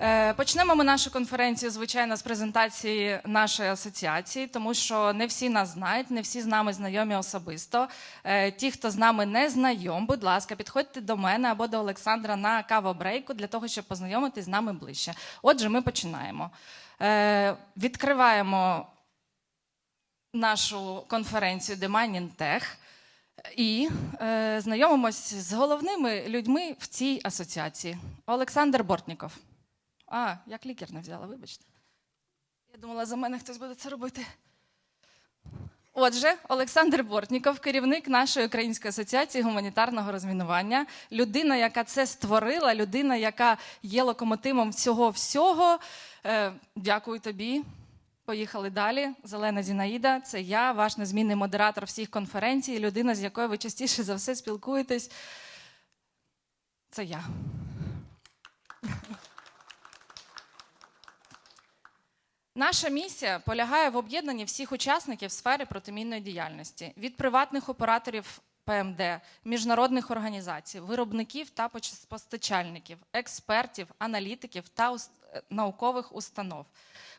Е, Почнемо ми нашу конференцію, звичайно, з презентації нашої асоціації, тому що не всі нас знають, не всі з нами знайомі особисто. Е, Ті, хто з нами не знайом, будь ласка, підходьте до мене або до Олександра на кавобрейку для того, щоб познайомитись з нами ближче. Отже, ми починаємо. Е, Відкриваємо нашу конференцію The Mining Tech і знайомимось з головними людьми в цій асоціації. Олександр Бортніков. А, я клікер не взяла, вибачте. Я думала, за мене хтось буде це робити. Отже, Олександр Бортніков, керівник нашої української асоціації гуманітарного розмінування, людина, яка це створила, людина, яка є локомотивом цього всього. Е, дякую тобі. Поїхали далі. Зелена Зінаїда, це я, ваш незмінний модератор всіх конференцій, людина, з якою ви частіше за все спілкуєтесь. Це я. Наша місія полягає в об'єднанні всіх учасників сфери протимінної діяльності від приватних операторів ПМД, міжнародних організацій, виробників та постачальників, експертів, аналітиків та наукових установ.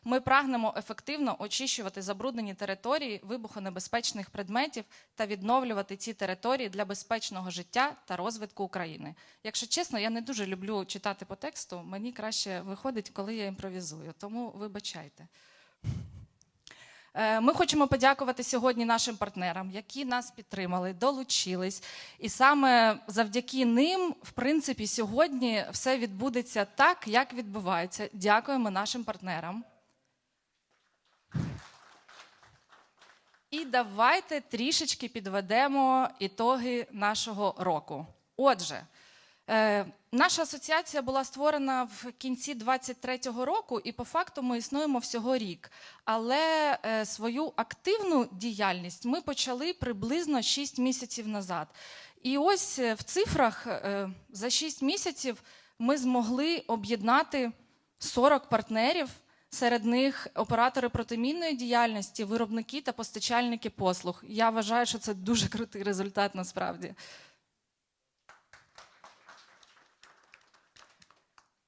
Ми прагнемо ефективно очищувати забруднені території вибухонебезпечних предметів та відновлювати ці території для безпечного життя та розвитку України. Якщо чесно, я не дуже люблю читати по тексту. Мені краще виходить, коли я імпровізую. Тому вибачайте. Е, Ми хочемо подякувати сьогодні нашим партнерам, які нас підтримали, долучились. І саме завдяки ним, в принципі, сьогодні все відбудеться так, як відбувається. Дякуємо нашим партнерам. І давайте трішечки підведемо ітоги нашого року. Отже, наша асоціація була створена в кінці 23-го року, і по факту ми існуємо всього рік. Але е, свою активну діяльність ми почали приблизно 6 місяців назад. І ось е, в цифрах е, за 6 місяців ми змогли об'єднати 40 партнерів. Серед них оператори протимінної діяльності, виробники та постачальники послуг. Я вважаю, що це дуже крутий результат насправді.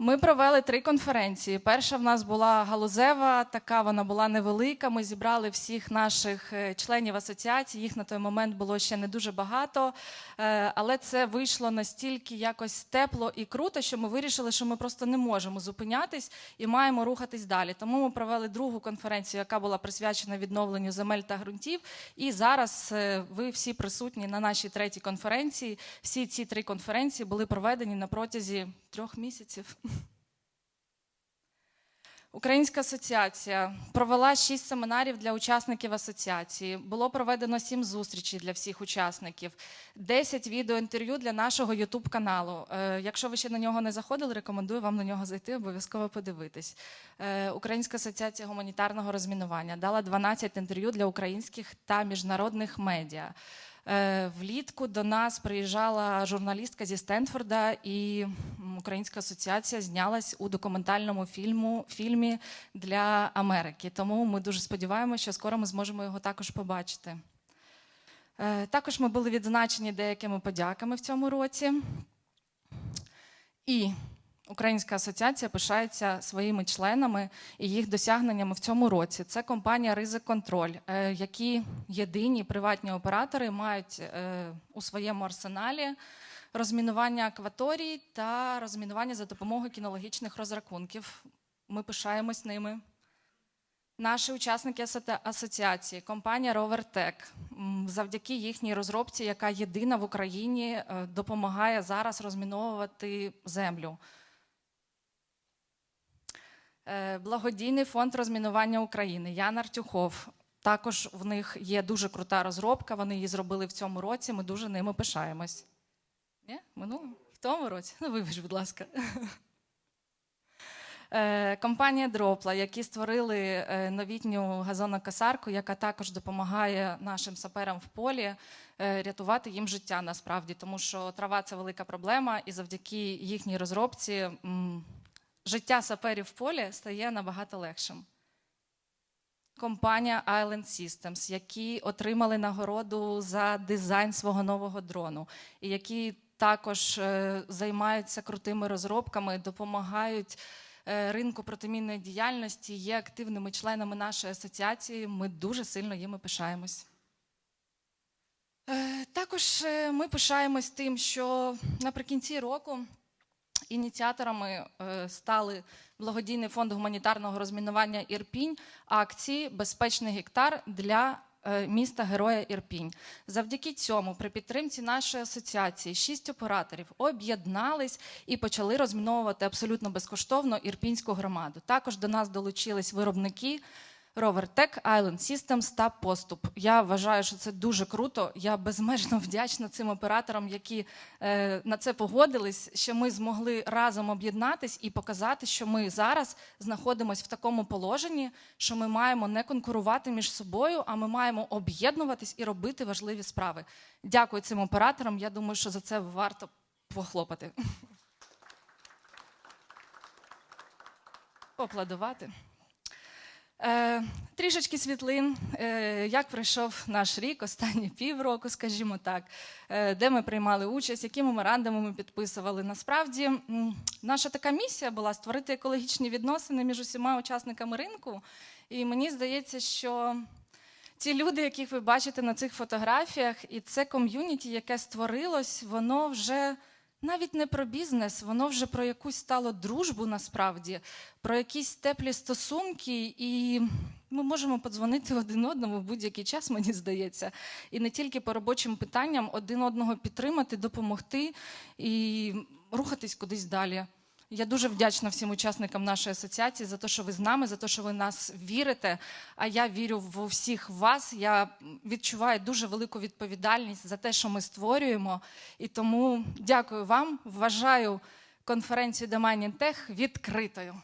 Ми провели три конференції. Перша в нас була галузева, така вона була невелика. Ми зібрали всіх наших е, членів асоціації. Їх на той момент було ще не дуже багато, Е, але це вийшло настільки якось тепло і круто, що ми вирішили, що ми просто не можемо зупинятись і маємо рухатись далі. Тому ми провели другу конференцію, яка була присвячена відновленню земель та ґрунтів. І зараз е, ви всі присутні на нашій третій конференції. Всі ці три конференції були проведені на протязі трьох місяців. Українська асоціація провела шість семінарів для учасників асоціації. Було проведено сім зустрічей для всіх учасників, 10 відеоінтерв'ю для нашого Ютуб каналу. Е, Якщо ви ще на нього не заходили, рекомендую вам на нього зайти, обов'язково подивитись. Е, Українська асоціація гуманітарного розмінування дала 12 інтерв'ю для українських та міжнародних медіа. Е, Влітку до нас приїжджала журналістка зі Стенфорда, і Українська асоціація знялась у документальному фільму, фільмі для Америки. Тому ми дуже сподіваємося, що скоро ми зможемо його також побачити. Е, Також ми були відзначені деякими подяками в цьому році. І Українська асоціація пишається своїми членами і їх досягненнями в цьому році. Це компанія Ризик Контроль, е, які єдині приватні оператори мають е, у своєму арсеналі розмінування акваторій та розмінування за допомогою кінологічних розрахунків. Ми пишаємось ними. Наші учасники асоціації, компанія RoverTech, завдяки їхній розробці, яка єдина в Україні е, допомагає зараз розміновувати землю. Е, Благодійний фонд розмінування України Ян Артюхов. Також в них є дуже крута розробка. Вони її зробили в цьому році. Ми дуже ними пишаємось. Ні? Минулому? В тому році? Ну, вибач, будь ласка. Е, Компанія Дропла, які створили е, новітню газонокосарку, яка також допомагає нашим саперам в полі рятувати їм життя насправді, тому що трава це велика проблема, і завдяки їхній розробці життя саперів в полі стає набагато легшим. Компанія Island Systems, які отримали нагороду за дизайн свого нового дрону, і які також е, займаються крутими розробками, допомагають е, ринку протимінної діяльності, є активними членами нашої асоціації. Ми дуже сильно їми пишаємось. Е, Також ми пишаємось тим, що наприкінці року ініціаторами е, стали благодійний фонд гуманітарного розмінування Ірпінь акції Безпечний гектар для е, міста Героя Ірпінь. Завдяки цьому, при підтримці нашої асоціації, шість операторів об'єднались і почали розміновувати абсолютно безкоштовно ірпінську громаду. Також до нас долучились виробники. RoverTech, Island Systems та Поступ. Я вважаю, що це дуже круто. Я безмежно вдячна цим операторам, які е, на це погодились, що ми змогли разом об'єднатись і показати, що ми зараз знаходимося в такому положенні, що ми маємо не конкурувати між собою, а ми маємо об'єднуватись і робити важливі справи. Дякую цим операторам. Я думаю, що за це варто похлопати. Поаплодувати. Е, трішечки світлин, е, як пройшов наш рік, останні півроку, скажімо так, е, де ми приймали участь, які меморандуми ми підписували. Насправді, наша така місія була створити екологічні відносини між усіма учасниками ринку. І мені здається, що ті люди, яких ви бачите на цих фотографіях, і це ком'юніті, яке створилось, воно вже навіть не про бізнес, воно вже про якусь стало дружбу насправді, про якісь теплі стосунки, і ми можемо подзвонити один одному в будь-який час, мені здається, і не тільки по робочим питанням один одного підтримати, допомогти і рухатись кудись далі. Я дуже вдячна всім учасникам нашої асоціації за те, що ви з нами, за те, що ви нас вірите. А я вірю в всіх вас. Я відчуваю дуже велику відповідальність за те, що ми створюємо. І тому дякую вам. Вважаю конференцію Демайнін Тех відкритою.